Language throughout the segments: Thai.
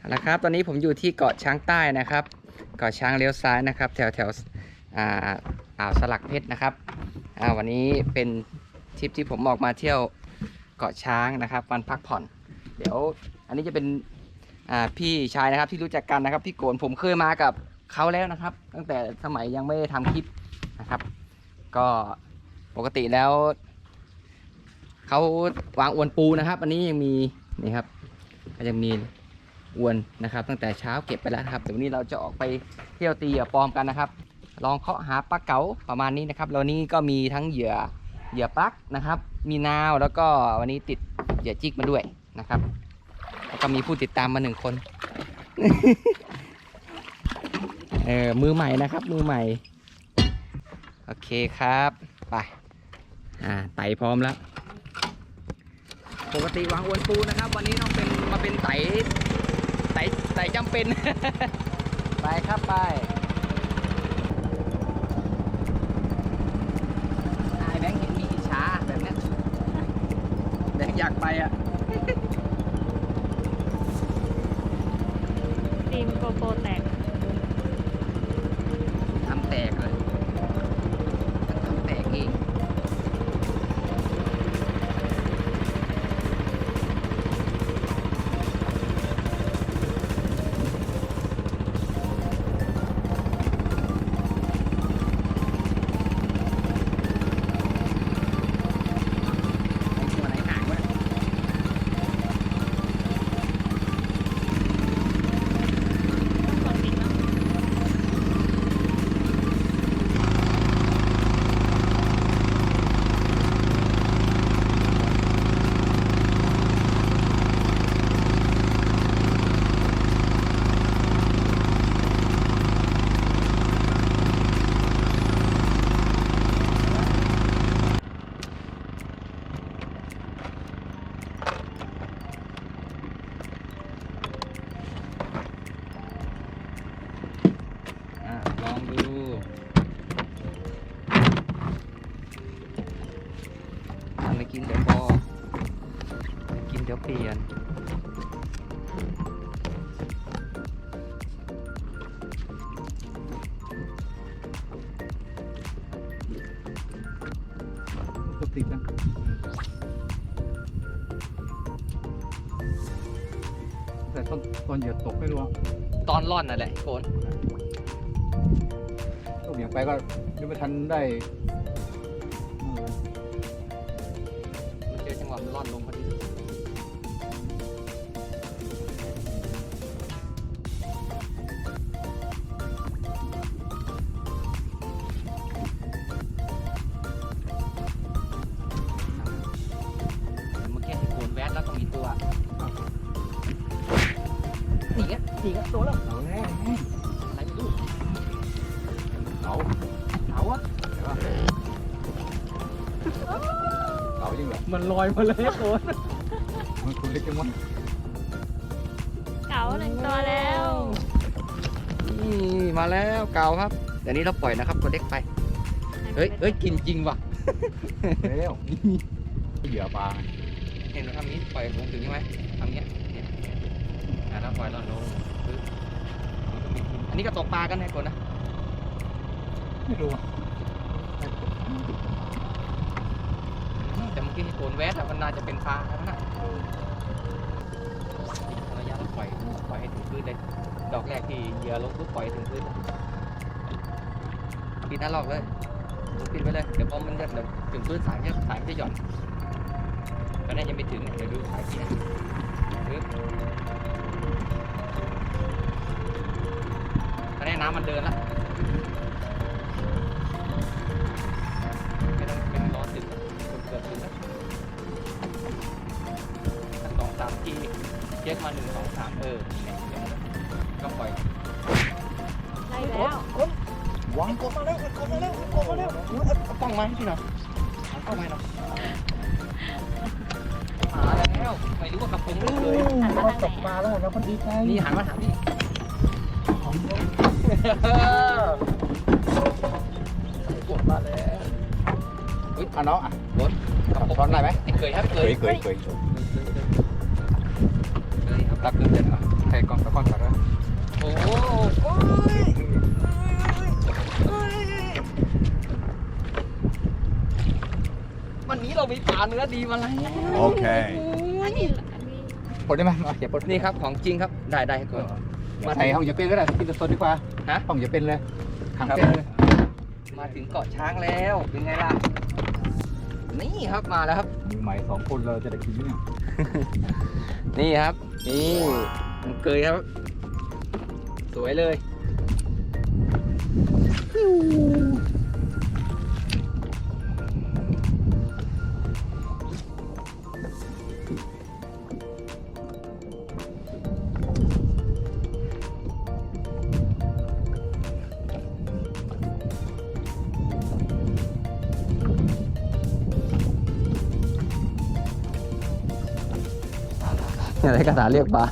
เอาละครับ ตอนนี้ผมอยู่ที่เกาะช้างใต้นะครับ เกาะช้างเลี้ยวซ้ายนะครับ แถวแถวอ่าอ่าวสลักเพชรนะครับอ่าวันนี้เป็นทริปที่ผมออกมาเที่ยวเกาะช้างนะครับวันพักผ่อน เดี๋ยวอันนี้จะเป็นอ่าพี่ชายนะครับที่รู้จักกันนะครับพี่โกนผมเคยมากับเขาแล้วนะครับ ตั้งแต่สมัยยังไม่ได้ทำคลิปนะครับ ก็ปกติแล้วเขาวางอวนปูนะครับ อันนี้ยังมีนี่ครับก็ยังมี อวนนะครับ ตั้งแต่เช้าเก็บไปแล้วครับแต่วันนี้เราจะออกไปเที่ยวตีเหยื่อปลอมกันนะครับ ลองเคาะหาปลาเก๋าประมาณนี้นะครับแล้วนี้ก็มีทั้งเหยื่อเหยื่อปลั๊กนะครับ มีนาวแล้วก็วันนี้ติดเหยื่อจิกมาด้วยนะครับแล้วก็มีผู้ติดตามมาหนึ่งคนเออมือใหม่นะครับ มือใหม่โอเคครับไปอ่าไต่พร้อมแล้วปกติวางอวนปูนะครับ วันนี้ต้องเป็นมาเป็นไต่ ไต่ไต่จำเป็น ไปครับไปไอแบงค์เห็นมีอิจฉาแบบนี้แบงค์อยากไปอะฟิล์มโกโปรแตก ดี๋ยวเปลี่ยนปกตินะแต่ตอนตอนเหยียบตกไม่รู้อะตอนร่อนน่ะแหละโกนต้องเหยียบไปก็ยังไม่ทันได้เออมันเจอจังหวะมันร่อนลงพอดี อยมาเลยโกนมันคุณเล็กจังวะเก๋าหนึ่งตัวแล้วนี่มาแล้วเก่าครับเดี๋ยวนี้เราปล่อยนะครับตัวเล็กไป เฮ้ยเฮ้ยกินจริงว่ะ แล้วเหยียบปลาเห็นเราทำนี้ปล่อยลงถึงใช่ไหมทำเงี้ยเนี่ยอะแล้วปล่อยเราลงปึ๊บอันนี้ก็ตกปลากันนะคนนะไม่รู้อะ แต่เมื่อกี้โกนแวดอะมันน่าจะเป็นปลาแล้วนะระยะปล่อยปล่อยให้ถึงพื้นเลย ดอกแรกที่เหยื่อลงปุ๊บปล่อยถึงพื้นปิดหน้าลอกเลยปิดไปเลย เดี๋ยวพอมันจะเดี๋ยวถึงพื้นสายจะสายจะหย่อนตอนนี้ยังไม่ถึง เดี๋ยวดูสายที่นะปึ๊บตอนนี้น้ำมันเดินละ เกือบถึงแล้วสักสองสามทีเช็คมาหนึ่งสองสามเออเนี่ยเดี๋ยวก็ปล่อยได้แล้ววางกดมาแล้วกดมาแล้วกดมาแล้วเอากล้องมาให้พี่หน่อยเอากล้องมาให้หน่อยหาแล้วไม่รู้ว่ากับผมไม่เคยเราตกปลาแล้วเราคนดีใจนี่หันมาถามพี่ของเรากดมาแล้ว อุ้ยอะน้องอะกับผมช้อนได้ไหมไอ้เคยครับเคยเคยเคยเคยครับรับเกินเดือนเหรอใครกล้องตะกล้องก่อนด้วยโอ้โหโอ้ยเอ้ยวันนี้เรามีปลาเนื้อดีมาแล้วโอเคอันนี้อันนี้ปลดได้ไหมเอาเก็บปลดนี่ครับของจริงครับได้ได้ก่อนมาใส่ห้องอย่าเป็นก็ได้กินสดๆดีกว่าฮะ ห้องอย่าเป็นเลยขังครับเป็นเลยมาถึงเกาะช้างแล้วเป็นไงล่ะ นี่ครับมาแล้วครับ มือใหม่สองคนเราจะได้กินไหมเนี่ยนี่ครับ นี่มันเกยครับ สวยเลย อะไรกระถาเรียกปลา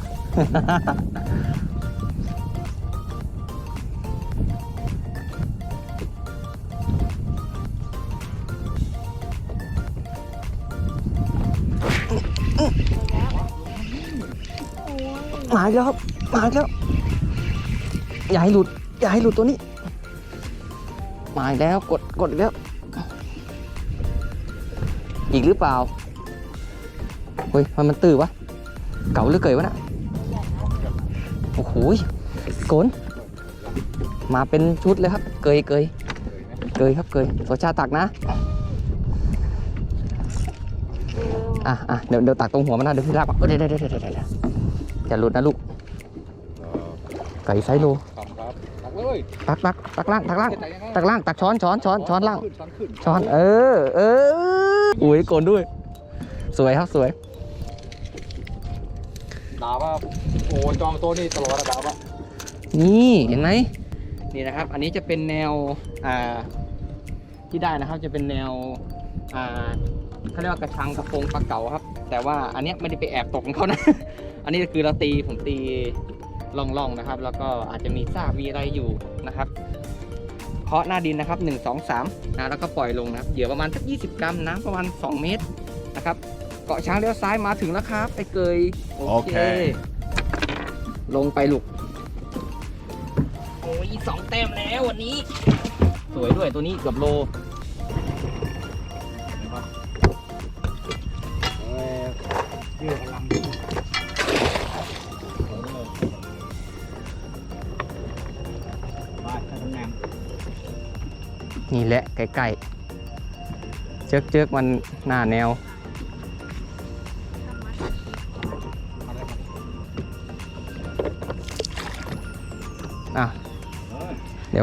มาอีกแล้วครับมาอีกแล้ว อย่าให้หลุด อย่าให้หลุดตัวนี้ มาอีกแล้ว กด กดอีกแล้ว อีกหรือเปล่า เฮ้ย มันมันตื้อวะ เก่าหรือเกยวะน่ะโอ้โหโกนมาเป็นชุดเลยครับ เกยเกยเกยครับเกยตัวชาตักนะอะอะเดี๋ยวเดี๋ยวตักตรงหัวมันนะเดี๋ยวพี่ลากมาเดี๋ยวเดี๋ยวเดี๋ยวเดี๋ยวเดี๋ยวอย่าหลุดนะลูกไก่ไซโลตักเลยตักตักตักล่างตักล่างตักล่างตักช้อนช้อนช้อนช้อนล่างช้อนเออเอออุ้ยโกนด้วย สวยครับสวยาวว่าโอ้จองโต๊ะนี่ตลอดอะดาวว่านี่เห็นไหมนี่นะครับ อันนี้จะเป็นแนวอ่าที่ได้นะครับจะเป็นแนวอ่าเขาเรียกว่ากระชังกระโปรงปลาเก๋าครับ แต่ว่าอันเนี้ยไม่ได้ไปแอบตกของเขานะ อันนี้คือเราตีผมตีล่องๆนะครับ แล้วก็อาจจะมีซากมีอะไรอยู่นะครับเคาะหน้าดินนะครับ1 2 3นะแล้วก็ปล่อยลงนะครับเหยื่อประมาณสัก20 กรัมน้ำประมาณ 2 เมตรนะครับ เกาะช้างเลี้ยวซ้ายมาถึงแล้วครับไปเกยโอเค ลงไปลูกโอ้ยสองแต้มแล้ววันนี้ สวยด้วยตัวนี้เกือบโลเออเยื่อกำลังมาใช้ตำแหน่งนี่แหละใกล้ๆเจิกเจิกๆมันหน้าแนว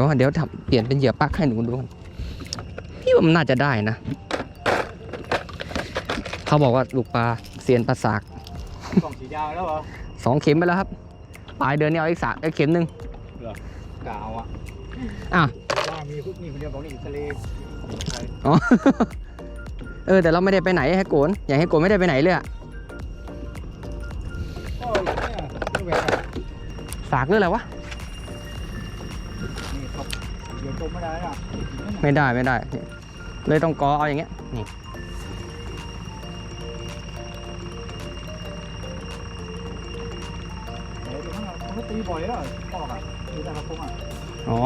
อเดี๋ยวเดี๋ยวทำเปลี่ยนเป็นเหยื่อปักให้หนูดูกันพี่ว่ามันน่าจะได้นะ เขาบอกว่าลูกปลาเซียนปลาสากกล่องสียาวแล้วเหรอสองเข็มไปแล้วครับปลายเดือนนี้เอาอีกสามเอาเข็มหนึ่งกาวอะอะว่ามีพวกนี้คนเดียวบอกนี่อิตาลีใครอ๋อเออแต่เราไม่ได้ไปไหนให้โกนอย่างให้โกนไม่ได้ไปไหนเลยอะก็เนี่ยนี่แหวกอะสากหรืออะไรวะนี่ครับเดี๋ยวจมไม่ได้อะไม่ได้ไม่ได้นี่เลยต้องกอเอาอย่างเงี้ยนี่เดี๋ยวมันมันก็ตีบ่อยแล้วพ่ออะตีได้ครับผมอะอ๋อ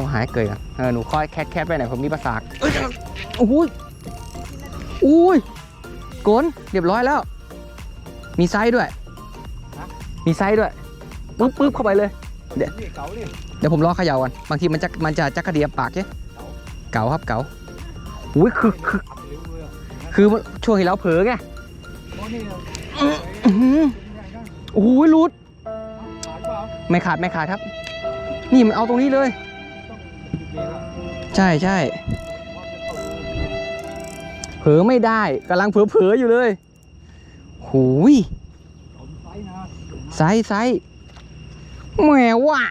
เขาหายเกยอะเออหนูคอยแคทแคทไปไหนผมมีประสากเอ้ยโอ้ยอุ้ยโกนเรียบร้อยแล้ว มีไซส์ด้วย มีไซส์ด้วยปึ๊บปึ๊บเข้าไปเลย เดี๋ยวนี่เก๋าดิเดี๋ยวผมรอเขย่ากันบางทีมันจะมันจะจักกระเดียมปากใช่เก๋าครับเก๋าอุ้ยคือคือเร็วเลยอะคือช่วงที่เราเผลอไงโอ้นี่อื้อหือโอ้ยรูดขาดเปล่าไม่ขาดไม่ขาดครับ นี่มันเอาตรงนี้เลย ใช่ใช่เพราะจะเข้ารูเผลอไม่ได้กำลังเผลอๆอยู่เลยหูยผมไซส์นะไซส์ไซส์แหมว่ะ